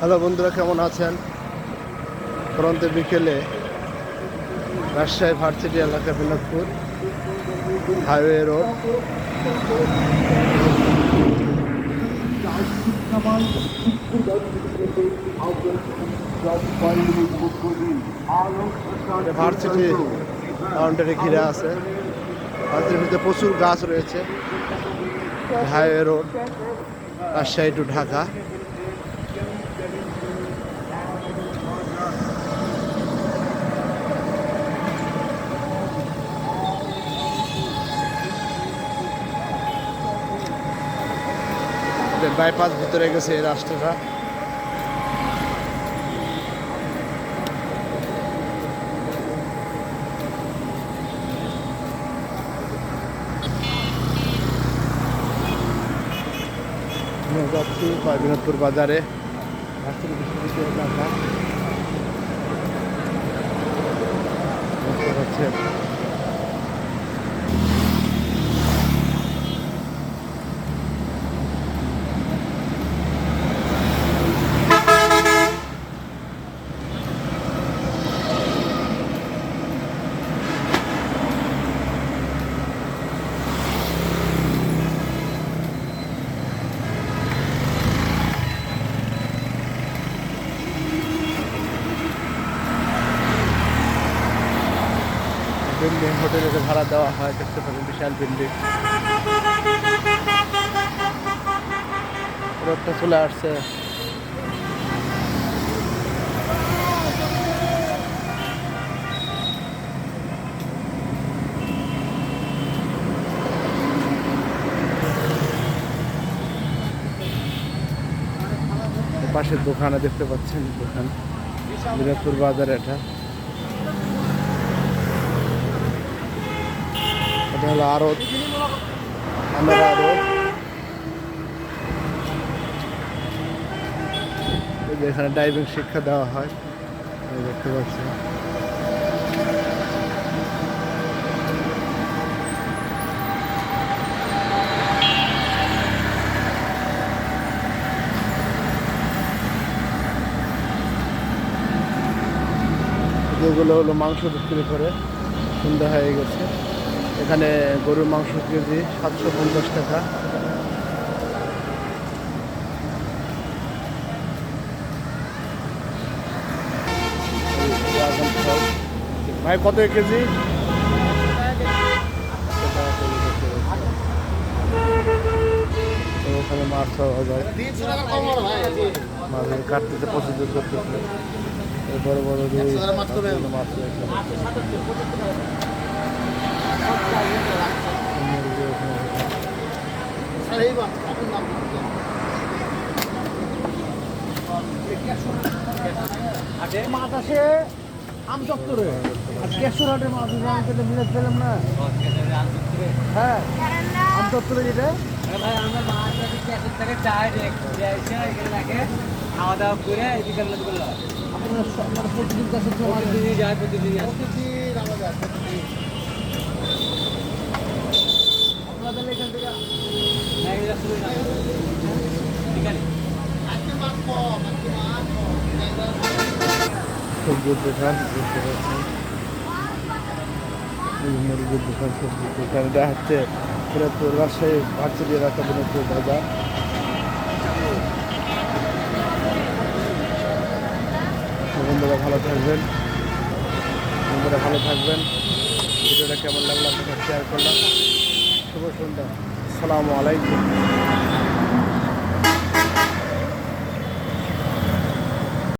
Hello বন্ধুরা, কেমন আছেন? পরন্ত বিকেলে রাজশাহী ভার্সিটি এলাকা বিনোদপুর হাইওয়ে রোড। ভার্সিটি কাউন্টারে ঘিরে আছে। ভার্সিটির ভিতরে প্রচুর গাছ রয়েছে। Highway road, Rajshahi to Dhaka. Bypass ভিতরে গেছে এই রাস্তাটা যাচ্ছি বিনোদপুর বাজারে। রাজশাহী বিল্ডিং, হোটেলে ভাড়া দেওয়া হয়, দেখতে পাবেন বিশাল বিল্ডিং। রোডটা চলে আসছে। পাশের দোকানে দেখতে পাচ্ছেন দোকান, বিরাটপুর বাজার এটা। এটা হলো আরত আমার আরত এখানে ড্রাইভিং শিক্ষা দেওয়া হয়। দেখতে পাচ্ছি। যেগুলো হলো মাংস বিক্রি করে। সন্ধ্যা হয়ে গেছে। এখানে গরুর মাংস কেজি সাতশো পঞ্চাশ টাকা। ভাই কত কেজি? তো ওখানে মাছ পাওয়া যায়। মাছ কাটতেছে প্রসিডিউর করতেছে। বড় বড় মাছ মাছ আসে আম চত্বরে আর কেশর হাটে মাছ আছে, আমি পেলে মিলে হ্যাঁ আম চত্বরে যেটা ভাই আমরা মাছ যদি থেকে এসে এখানে রাখে খাওয়া দাওয়া করে এদিকে আপনার প্রতিদিন কাছে তো যায় আসে প্রতিদিন প্রতিদিন আপনারা তাহলে এখান থেকে না, এই রাস্তায় না। ঠিক আছে সবজির দোকান দেখতে পাচ্ছেন মুরগির দোকান সবজির দোকান এটা হচ্ছে ফিরোজপুর রাজশাহী ভার্সিটি এলাকা বাজার। বন্ধুরা ভালো থাকবেন। বন্ধুরা ভালো থাকবেন। ভিডিওটা কেমন লাগল আপনাকে শেয়ার করলাম। শুভ সন্ধ্যা। আসসালামু আলাইকুম।